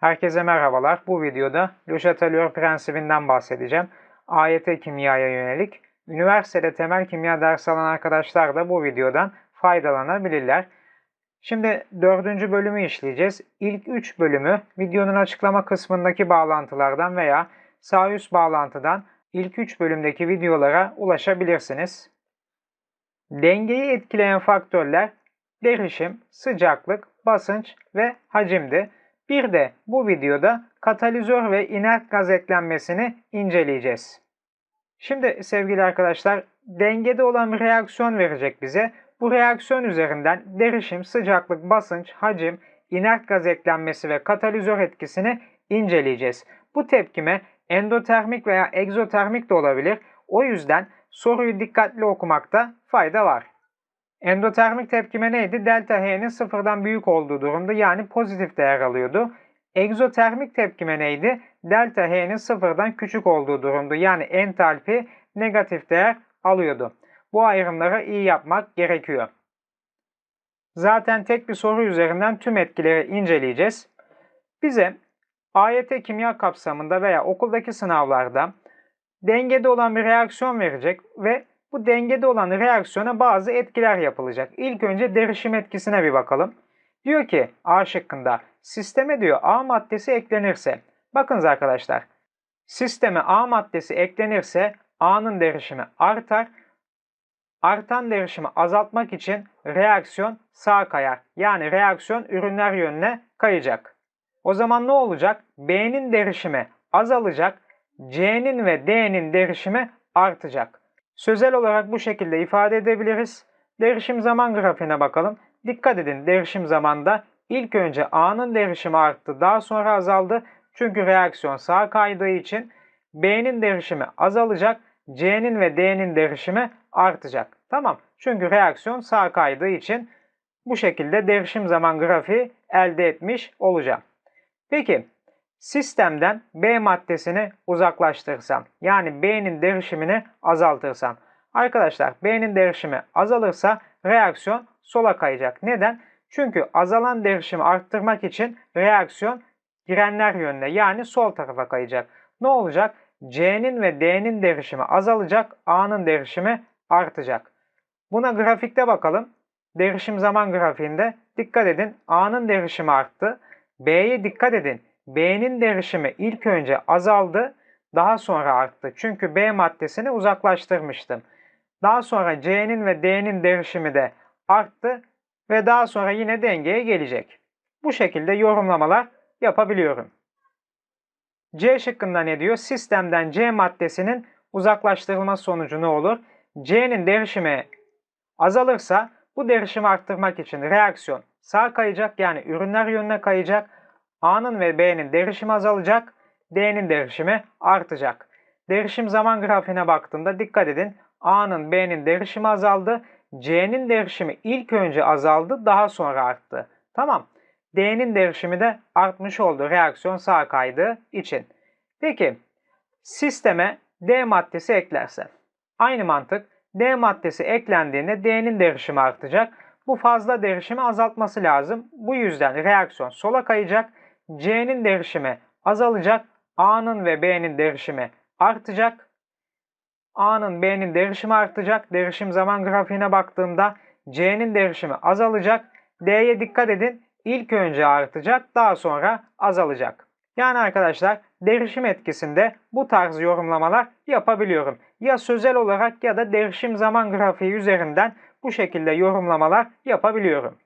Herkese merhabalar. Bu videoda Le Chatelier prensibinden bahsedeceğim. AYT kimyaya yönelik. Üniversitede temel kimya dersi alan arkadaşlar da bu videodan faydalanabilirler. Şimdi dördüncü bölümü işleyeceğiz. İlk üç bölümü videonun açıklama kısmındaki bağlantılardan veya sağ üst bağlantıdan ilk üç bölümdeki videolara ulaşabilirsiniz. Dengeyi etkileyen faktörler derişim, sıcaklık, basınç ve hacimdi. Bir de bu videoda katalizör ve inert gaz eklenmesini inceleyeceğiz. Şimdi sevgili arkadaşlar dengede olan bir reaksiyon verecek bize. Bu reaksiyon üzerinden derişim, sıcaklık, basınç, hacim, inert gaz eklenmesi ve katalizör etkisini inceleyeceğiz. Bu tepkime endotermik veya egzotermik de olabilir. O yüzden soruyu dikkatli okumakta fayda var. Endotermik tepkime neydi? Delta H'nin sıfırdan büyük olduğu durumda yani pozitif değer alıyordu. Egzotermik tepkime neydi? Delta H'nin sıfırdan küçük olduğu durumda yani entalpi negatif değer alıyordu. Bu ayrımları iyi yapmak gerekiyor. Zaten tek bir soru üzerinden tüm etkileri inceleyeceğiz. Bize AYT kimya kapsamında veya okuldaki sınavlarda dengede olan bir reaksiyon verecek ve bu dengede olan reaksiyona bazı etkiler yapılacak. İlk önce derişim etkisine bir bakalım. Diyor ki A şıkkında sisteme diyor A maddesi eklenirse. Bakınız arkadaşlar. Sisteme A maddesi eklenirse A'nın derişimi artar. Artan derişimi azaltmak için reaksiyon sağa kayar. Yani reaksiyon ürünler yönüne kayacak. O zaman ne olacak? B'nin derişimi azalacak. C'nin ve D'nin derişimi artacak. Sözel olarak bu şekilde ifade edebiliriz. Derişim zaman grafiğine bakalım. Dikkat edin derişim zamanda ilk önce A'nın derişimi arttı daha sonra azaldı. Çünkü reaksiyon sağa kaydığı için B'nin derişimi azalacak. C'nin ve D'nin derişimi artacak. Tamam. Çünkü reaksiyon sağa kaydığı için bu şekilde derişim zaman grafiği elde etmiş olacağım. Peki sistemden B maddesini uzaklaştırırsam yani B'nin derişimini azaltırsam. Arkadaşlar B'nin derişimi azalırsa reaksiyon sola kayacak. Neden? Çünkü azalan derişimi arttırmak için reaksiyon girenler yönüne yani sol tarafa kayacak. Ne olacak? C'nin ve D'nin derişimi azalacak, A'nın derişimi artacak. Buna grafikte bakalım. Derişim zaman grafiğinde dikkat edin A'nın derişimi arttı. B'ye dikkat edin. B'nin derişimi ilk önce azaldı, daha sonra arttı. Çünkü B maddesini uzaklaştırmıştım. Daha sonra C'nin ve D'nin derişimi de arttı ve daha sonra yine dengeye gelecek. Bu şekilde yorumlamalar yapabiliyorum. C şıkkında ne diyor? Sistemden C maddesinin uzaklaştırılması sonucu ne olur? C'nin derişimi azalırsa bu derişimi arttırmak için reaksiyon sağ kayacak yani ürünler yönüne kayacak. A'nın ve B'nin derişimi azalacak, D'nin derişimi artacak. Derişim zaman grafiğine baktığımda dikkat edin. A'nın B'nin derişimi azaldı. C'nin derişimi ilk önce azaldı, daha sonra arttı. Tamam. D'nin derişimi de artmış oldu reaksiyon sağa kaydığı için. Peki sisteme D maddesi eklerse aynı mantık D maddesi eklendiğinde D'nin derişimi artacak. Bu fazla derişimi azaltması lazım. Bu yüzden reaksiyon sola kayacak. C'nin derişimi azalacak. A'nın ve B'nin derişimi artacak. A'nın B'nin derişimi artacak. Derişim zaman grafiğine baktığımda C'nin derişimi azalacak. D'ye dikkat edin. İlk önce artacak, daha sonra azalacak. Yani arkadaşlar derişim etkisinde bu tarz yorumlamalar yapabiliyorum. Ya sözel olarak ya da derişim zaman grafiği üzerinden bu şekilde yorumlamalar yapabiliyorum.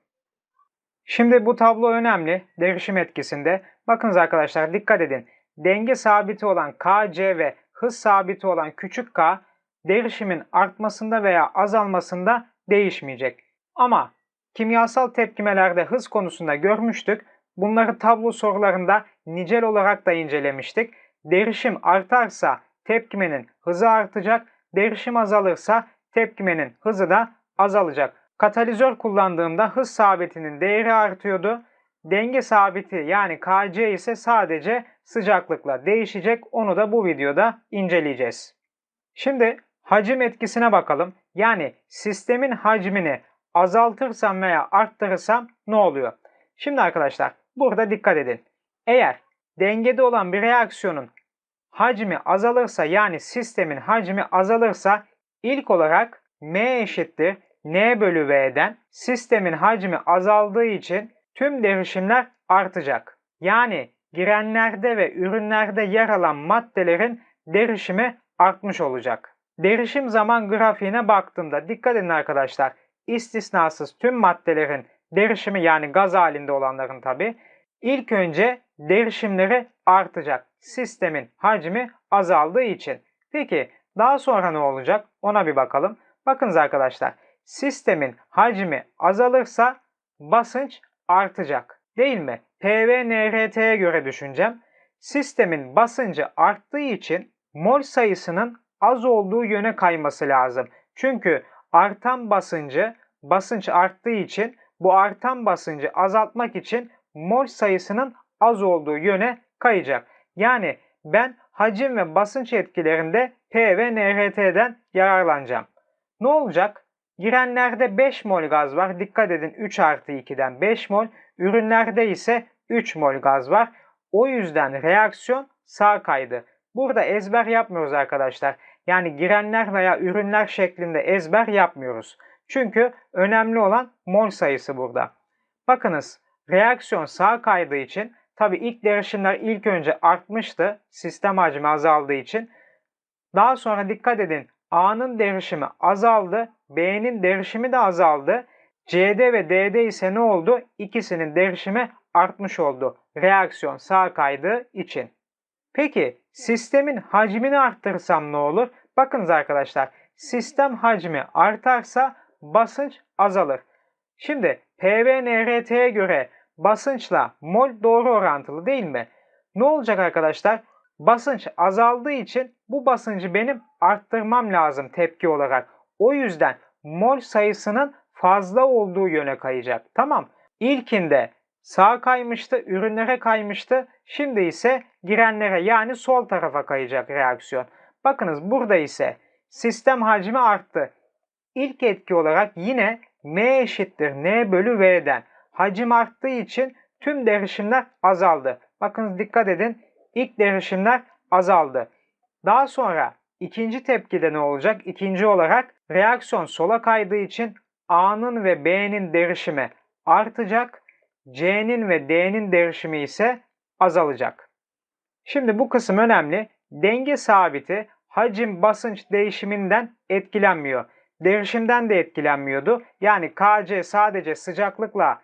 Şimdi bu tablo önemli derişim etkisinde. Bakınız arkadaşlar dikkat edin. Denge sabiti olan KC ve hız sabiti olan küçük k derişimin artmasında veya azalmasında değişmeyecek. Ama kimyasal tepkimelerde hız konusunda görmüştük. Bunları tablo sorularında nicel olarak da incelemiştik. Derişim artarsa tepkimenin hızı artacak, derişim azalırsa tepkimenin hızı da azalacak. Katalizör kullandığımda hız sabitinin değeri artıyordu. Denge sabiti yani Kc ise sadece sıcaklıkla değişecek. Onu da bu videoda inceleyeceğiz. Şimdi hacim etkisine bakalım. Yani sistemin hacmini azaltırsam veya arttırırsam ne oluyor? Şimdi arkadaşlar burada dikkat edin. Eğer dengede olan bir reaksiyonun hacmi azalırsa yani sistemin hacmi azalırsa ilk olarak M eşittir N bölü V'den sistemin hacmi azaldığı için tüm derişimler artacak. Yani girenlerde ve ürünlerde yer alan maddelerin derişimi artmış olacak. Derişim zaman grafiğine baktığımda dikkat edin arkadaşlar istisnasız tüm maddelerin derişimi yani gaz halinde olanların tabi ilk önce derişimleri artacak. Sistemin hacmi azaldığı için. Peki daha sonra ne olacak? Ona bir bakalım. Bakınız arkadaşlar sistemin hacmi azalırsa basınç artacak. Değil mi? PV NRT'ye göre düşüneceğim. Sistemin basıncı arttığı için mol sayısının az olduğu yöne kayması lazım. Çünkü artan basıncı basınç arttığı için bu artan basıncı azaltmak için mol sayısının az olduğu yöne kayacak. Yani ben hacim ve basınç etkilerinde P yararlanacağım. Ne olacak? Girenlerde 5 mol gaz var. Dikkat edin 3 artı 2'den 5 mol. Ürünlerde ise 3 mol gaz var. O yüzden reaksiyon sağ kaydı. Burada ezber yapmıyoruz arkadaşlar. Yani girenler veya ürünler şeklinde ezber yapmıyoruz. Çünkü önemli olan mol sayısı burada. Bakınız reaksiyon sağ kaydığı için tabi ilk derişimler ilk önce artmıştı sistem hacmi azaldığı için. Daha sonra dikkat edin A'nın derişimi azaldı, B'nin derişimi de azaldı. CD ve DD ise ne oldu? İkisinin derişimi artmış oldu. Reaksiyon sağ kaydığı için. Peki sistemin hacmini arttırsam ne olur? Bakınız arkadaşlar sistem hacmi artarsa basınç azalır. Şimdi PV-NRT'ye göre basınçla mol doğru orantılı değil mi? Ne olacak arkadaşlar? Basınç azaldığı için bu basıncı benim arttırmam lazım tepki olarak. O yüzden mol sayısının fazla olduğu yöne kayacak. Tamam. İlkinde sağa kaymıştı, ürünlere kaymıştı. Şimdi ise girenlere yani sol tarafa kayacak reaksiyon. Bakınız burada ise sistem hacmi arttı. İlk etki olarak yine M eşittir N bölü V'den. Hacim arttığı için tüm derişimler azaldı. Bakınız dikkat edin ilk derişimler azaldı. Daha sonra ikinci tepkide ne olacak? İkinci olarak reaksiyon sola kaydığı için A'nın ve B'nin derişimi artacak. C'nin ve D'nin derişimi ise azalacak. Şimdi bu kısım önemli. Denge sabiti hacim basınç değişiminden etkilenmiyor. Derişimden de etkilenmiyordu. Yani KC sadece sıcaklıkla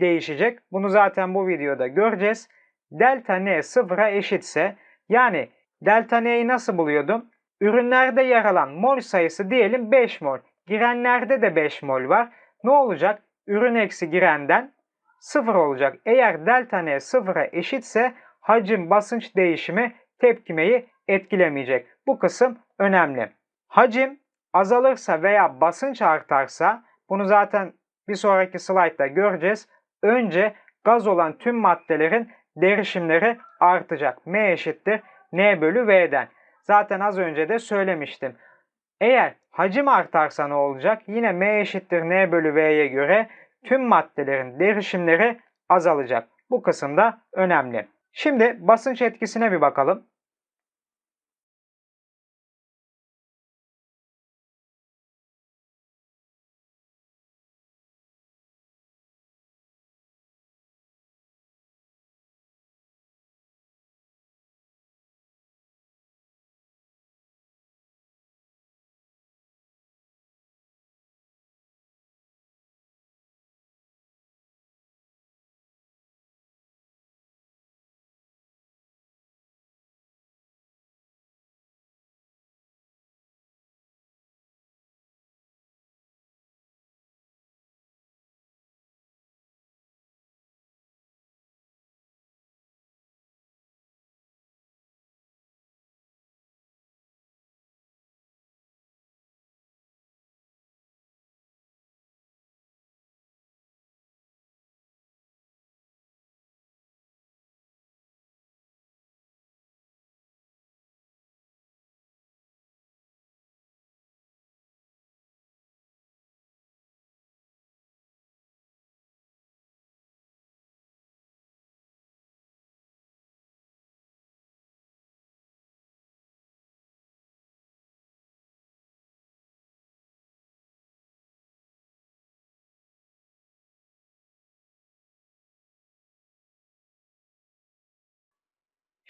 değişecek. Bunu zaten bu videoda göreceğiz. Delta N sıfıra eşitse yani delta N'yi nasıl buluyordum? Ürünlerde yer alan mol sayısı diyelim 5 mol. Girenlerde de 5 mol var. Ne olacak? Ürün eksi girenden 0 olacak. Eğer delta N sıfıra eşitse hacim basınç değişimi tepkimeyi etkilemeyecek. Bu kısım önemli. Hacim azalırsa veya basınç artarsa bunu zaten bir sonraki slaytta göreceğiz. Önce gaz olan tüm maddelerin derişimleri artacak. M eşittir N bölü V'den. Zaten az önce de söylemiştim. Eğer hacim artarsa ne olacak? Yine M eşittir N bölü V'ye göre tüm maddelerin derişimleri azalacak. Bu kısım da önemli. Şimdi basınç etkisine bir bakalım.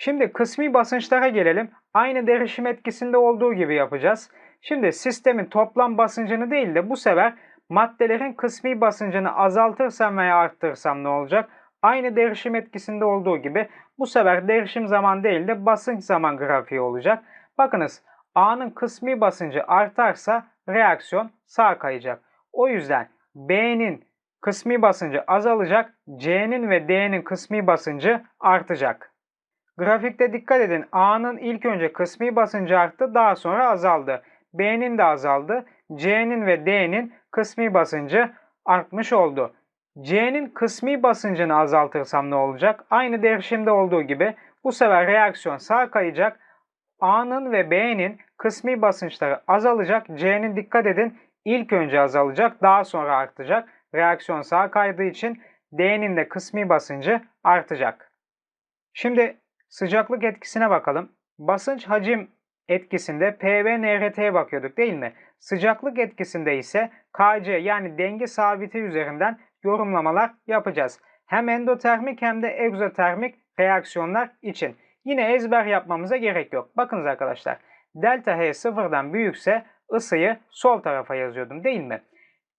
Şimdi kısmi basınçlara gelelim. Aynı derişim etkisinde olduğu gibi yapacağız. Şimdi sistemin toplam basıncını değil de bu sefer maddelerin kısmi basıncını azaltırsam veya arttırırsam ne olacak? Aynı derişim etkisinde olduğu gibi bu sefer derişim zaman değil de basınç zaman grafiği olacak. Bakınız A'nın kısmi basıncı artarsa reaksiyon sağa kayacak. O yüzden B'nin kısmi basıncı azalacak, C'nin ve D'nin kısmi basıncı artacak. Grafikte dikkat edin A'nın ilk önce kısmi basıncı arttı daha sonra azaldı. B'nin de azaldı. C'nin ve D'nin kısmi basıncı artmış oldu. C'nin kısmi basıncını azaltırsam ne olacak? Aynı derişimde olduğu gibi bu sefer reaksiyon sağa kayacak. A'nın ve B'nin kısmi basınçları azalacak. C'nin dikkat edin ilk önce azalacak daha sonra artacak. Reaksiyon sağa kaydığı için D'nin de kısmi basıncı artacak. Şimdi sıcaklık etkisine bakalım. Basınç hacim etkisinde PV NRT'ye bakıyorduk değil mi? Sıcaklık etkisinde ise KC yani denge sabiti üzerinden yorumlamalar yapacağız. Hem endotermik hem de egzotermik reaksiyonlar için. Yine ezber yapmamıza gerek yok. Bakınız arkadaşlar. Delta H sıfırdan büyükse ısıyı sol tarafa yazıyordum değil mi?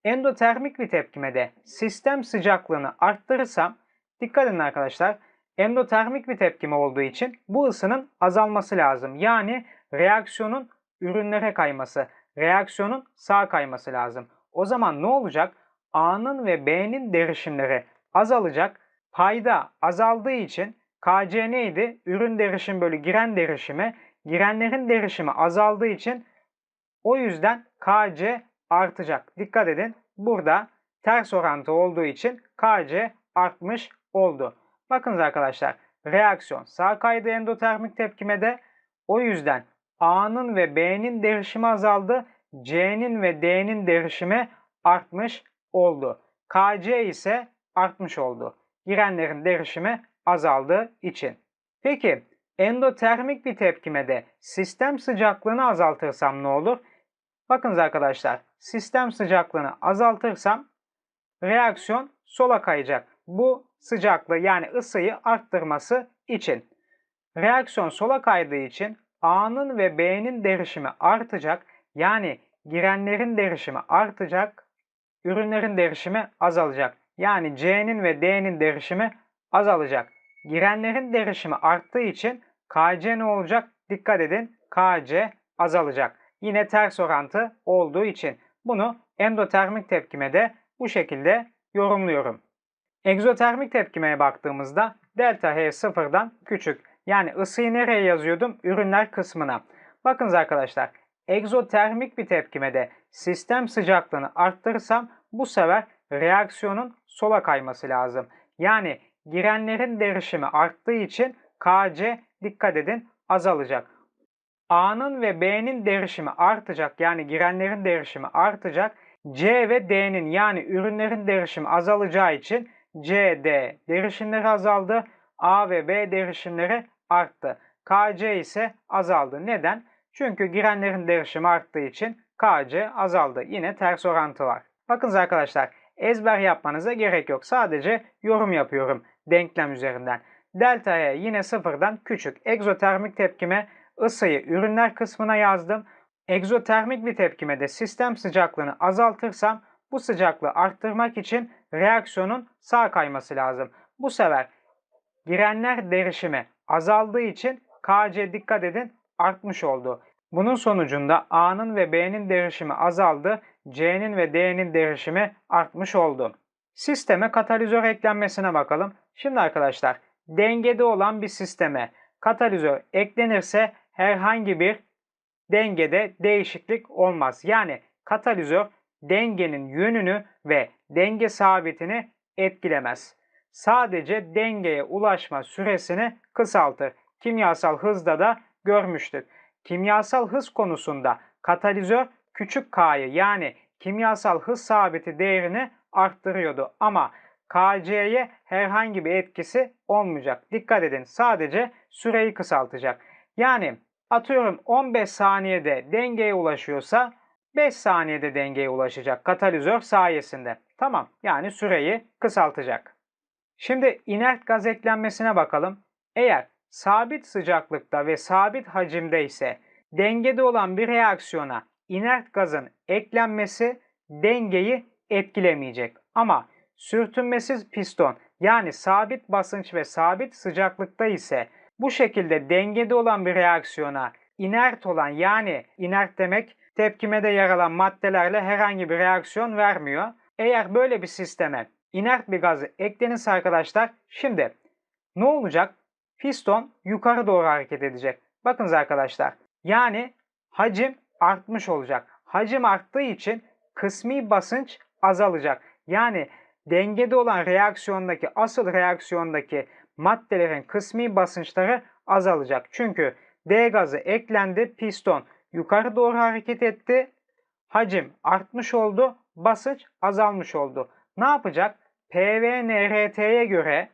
Endotermik bir tepkimede sistem sıcaklığını arttırırsam dikkat edin arkadaşlar endotermik bir tepkime olduğu için bu ısının azalması lazım. Yani reaksiyonun ürünlere kayması, reaksiyonun sağ kayması lazım. O zaman ne olacak? A'nın ve B'nin derişimleri azalacak. Payda azaldığı için KC neydi? Ürün derişim bölü giren derişimi. Girenlerin derişimi azaldığı için o yüzden KC artacak. Dikkat edin burada ters orantı olduğu için KC artmış oldu. Bakınız arkadaşlar reaksiyon sağ kaydı endotermik tepkimede. O yüzden A'nın ve B'nin derişimi azaldı. C'nin ve D'nin derişimi artmış oldu. KC ise artmış oldu. Girenlerin derişimi azaldığı için. Peki endotermik bir tepkimede sistem sıcaklığını azaltırsam ne olur? Bakınız arkadaşlar sistem sıcaklığını azaltırsam reaksiyon sola kayacak. Bu sıcaklığı yani ısıyı arttırması için. Reaksiyon sola kaydığı için A'nın ve B'nin derişimi artacak. Yani girenlerin derişimi artacak. Ürünlerin derişimi azalacak. Yani C'nin ve D'nin derişimi azalacak. Girenlerin derişimi arttığı için KC ne olacak? Dikkat edin KC azalacak. Yine ters orantı olduğu için bunu endotermik tepkimede bu şekilde yorumluyorum. Egzotermik tepkimeye baktığımızda delta H sıfırdan küçük. Yani ısıyı nereye yazıyordum? Ürünler kısmına. Bakınız arkadaşlar egzotermik bir tepkimede sistem sıcaklığını arttırırsam bu sefer reaksiyonun sola kayması lazım. Yani girenlerin derişimi arttığı için KC dikkat edin azalacak. A'nın ve B'nin derişimi artacak yani girenlerin derişimi artacak. C ve D'nin yani ürünlerin derişimi azalacağı için C, D derişimleri azaldı. A ve B derişimleri arttı. KC ise azaldı. Neden? Çünkü girenlerin derişimi arttığı için KC azaldı. Yine ters orantı var. Bakınız arkadaşlar ezber yapmanıza gerek yok. Sadece yorum yapıyorum denklem üzerinden. Delta E yine sıfırdan küçük. Egzotermik tepkime ısıyı ürünler kısmına yazdım. Egzotermik bir tepkimede sistem sıcaklığını azaltırsam bu sıcaklığı arttırmak için reaksiyonun sağ kayması lazım. Bu sefer girenler derişimi azaldığı için KC dikkat edin artmış oldu. Bunun sonucunda A'nın ve B'nin derişimi azaldı, C'nin ve D'nin derişimi artmış oldu. Sisteme katalizör eklenmesine bakalım. Şimdi arkadaşlar dengede olan bir sisteme katalizör eklenirse herhangi bir dengede değişiklik olmaz. Yani katalizör dengenin yönünü ve denge sabitini etkilemez. Sadece dengeye ulaşma süresini kısaltır. Kimyasal hızda da görmüştük. Kimyasal hız konusunda katalizör küçük k'yı yani kimyasal hız sabiti değerini arttırıyordu ama KC'ye herhangi bir etkisi olmayacak. Dikkat edin sadece süreyi kısaltacak. Yani atıyorum 15 saniyede dengeye ulaşıyorsa 5 saniyede dengeye ulaşacak katalizör sayesinde. Tamam yani süreyi kısaltacak. Şimdi inert gaz eklenmesine bakalım. Eğer sabit sıcaklıkta ve sabit hacimde ise dengede olan bir reaksiyona inert gazın eklenmesi dengeyi etkilemeyecek. Ama sürtünmesiz piston yani sabit basınç ve sabit sıcaklıkta ise bu şekilde dengede olan bir reaksiyona inert olan yani inert demek tepkimede yer alan maddelerle herhangi bir reaksiyon vermiyor. Eğer böyle bir sisteme inert bir gazı eklenirse arkadaşlar şimdi ne olacak? Piston yukarı doğru hareket edecek. Bakınız arkadaşlar yani hacim artmış olacak. Hacim arttığı için kısmi basınç azalacak. Yani dengede olan reaksiyondaki asıl reaksiyondaki maddelerin kısmi basınçları azalacak. Çünkü D gazı eklendi, piston yukarı doğru hareket etti. Hacim artmış oldu, basınç azalmış oldu. Ne yapacak? PV NRT'ye göre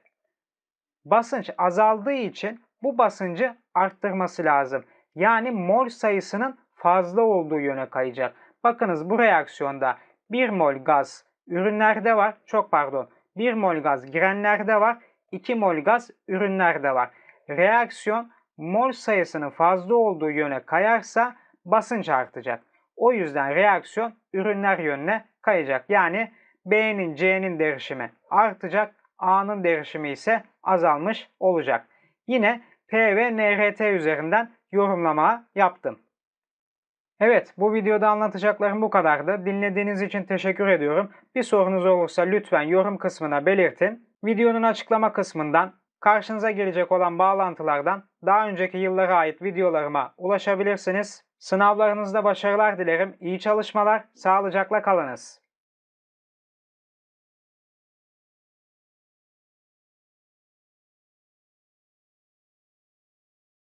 basınç azaldığı için bu basıncı arttırması lazım. Yani mol sayısının fazla olduğu yöne kayacak. Bakınız bu reaksiyonda 1 mol gaz ürünlerde var. Çok pardon. 1 mol gaz girenlerde var. 2 mol gaz ürünlerde var. Reaksiyon mol sayısının fazla olduğu yöne kayarsa basınç artacak. O yüzden reaksiyon ürünler yönüne kayacak. Yani B'nin C'nin derişimi artacak. A'nın derişimi ise azalmış olacak. Yine P ve NRT üzerinden yorumlama yaptım. Evet bu videoda anlatacaklarım bu kadardı. Dinlediğiniz için teşekkür ediyorum. Bir sorunuz olursa lütfen yorum kısmına belirtin. Videonun açıklama kısmından karşınıza gelecek olan bağlantılardan daha önceki yıllara ait videolarıma ulaşabilirsiniz. Sınavlarınızda başarılar dilerim. İyi çalışmalar, sağlıcakla kalınız.